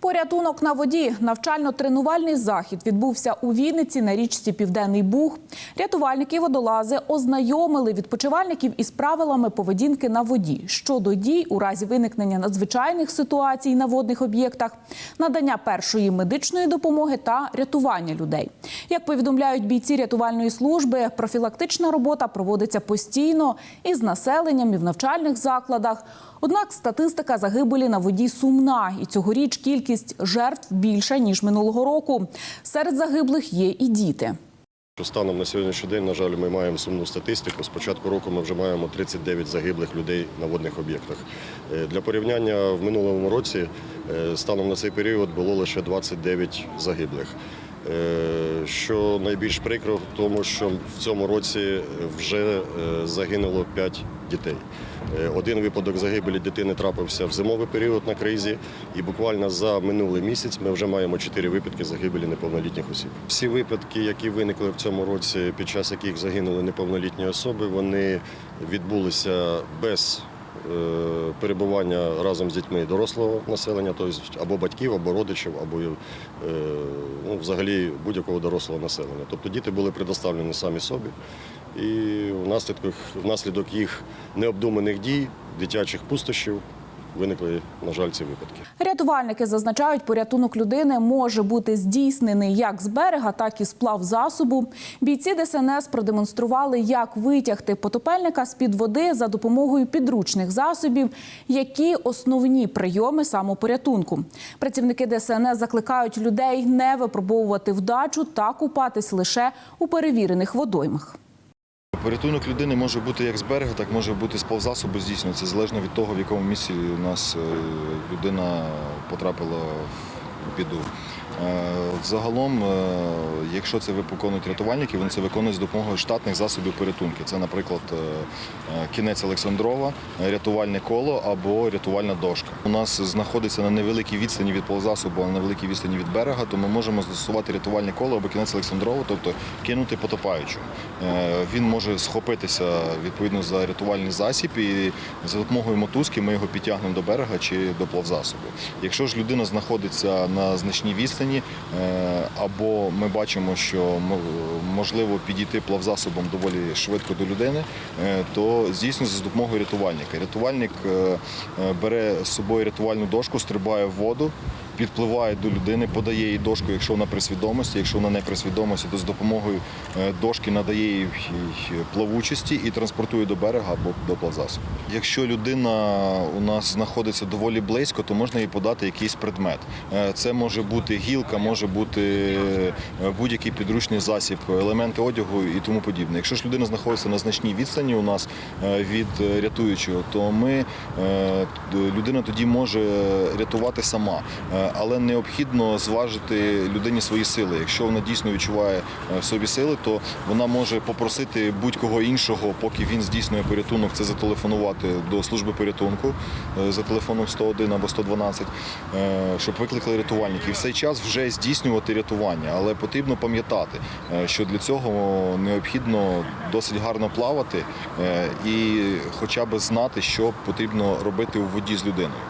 Порятунок на воді. Навчально-тренувальний захід відбувся у Вінниці на річці Південний Буг. Рятувальники водолази ознайомили відпочивальників із правилами поведінки на воді щодо дій у разі виникнення надзвичайних ситуацій на водних об'єктах, надання першої медичної допомоги та рятування людей. Як повідомляють бійці рятувальної служби, профілактична робота проводиться постійно із населенням і в навчальних закладах. Однак статистика загибелі на воді сумна, і цьогоріч кількість жертв більша ніж минулого року. Серед загиблих є і діти. Станом на сьогоднішній день, на жаль, ми маємо сумну статистику. З початку року ми вже маємо 39 загиблих людей на водних об'єктах. Е, Для порівняння в минулому році е, станом на цей період було лише 29 загиблих. Е, Що найбільш прикро в тому, що в цьому році вже е, загинуло 5 дітей. Е, Один випадок загибелі дитини трапився в зимовий період на кризі, і буквально за минулий місяць ми вже маємо 4 випадки загибелі неповнолітніх осіб. Всі випадки, які виникли в цьому році, під час яких загинули неповнолітні особи, вони відбулися без перебування разом з дітьми дорослого населення, тобто або батьків, або родичів, або е, ну, взагалі будь-якого дорослого населення. Тобто діти були предоставлені самі собі, і внаслідок, внаслідок їх необдуманих дій, дитячих пустощів, виникли, на жаль, ці випадки. Рятувальники зазначають, порятунок людини може бути здійснений як з берега, так і з плав засобу. Бійці ДСНС продемонстрували, як витягти потопельника з під води за допомогою підручних засобів, які основні прийоми самопорятунку. Працівники ДСНС закликають людей не випробовувати вдачу та купатись лише у перевірених водоймах. Порятунок людини може бути як з берега, так може бути з повзасобу здійснюється, залежно від того, в якому місці у нас е, людина потрапила в біду. Е, Загалом, е, якщо це виконують рятувальники, вони це виконують з допомогою штатних засобів порятунки. Це, наприклад, е, кінець Олександрова, рятувальне коло або рятувальна дошка. У нас знаходиться на невеликій відстані від ползасобу, на великій відстані від берега, то ми можемо застосувати рятувальне коло або кінець Олександрова, тобто кинути потопаючу. Він може схопитися відповідно за рятувальний засіб, і за допомогою мотузки ми його підтягнемо до берега чи до плавзасобу. Якщо ж людина знаходиться на значній відстані, е, або ми бачимо, що можливо підійти плавзасобом доволі швидко до людини, е, то здійснюється за допомогою рятувальника. Рятувальник е, бере з собою рятувальну дошку, стрибає в воду. Підпливає до людини, подає їй дошку, якщо вона при свідомості. Якщо вона не при свідомості, то з допомогою е, дошки надає їй плавучості і транспортує до берега або до плавзасобу. Якщо людина у нас знаходиться доволі близько, то можна їй подати якийсь предмет. Е, Це може бути гілка, може бути е, будь-який підручний засіб, елементи одягу і тому подібне. Якщо ж людина знаходиться на значній відстані у нас від рятуючого, то ми людина тоді може рятувати сама, але необхідно зважити людині свої сили. Якщо вона дійсно відчуває е, в собі сили, то вона може попросити будь-кого іншого, поки він здійснює порятунок, це зателефонувати до служби порятунку е, за телефоном 101 або 112, е, щоб викликали рятувальників. В цей час вже здійснювати рятування, але потрібно пам'ятати, що для цього необхідно досить гарно плавати і хоча б знати, що потрібно робити у воді з людиною.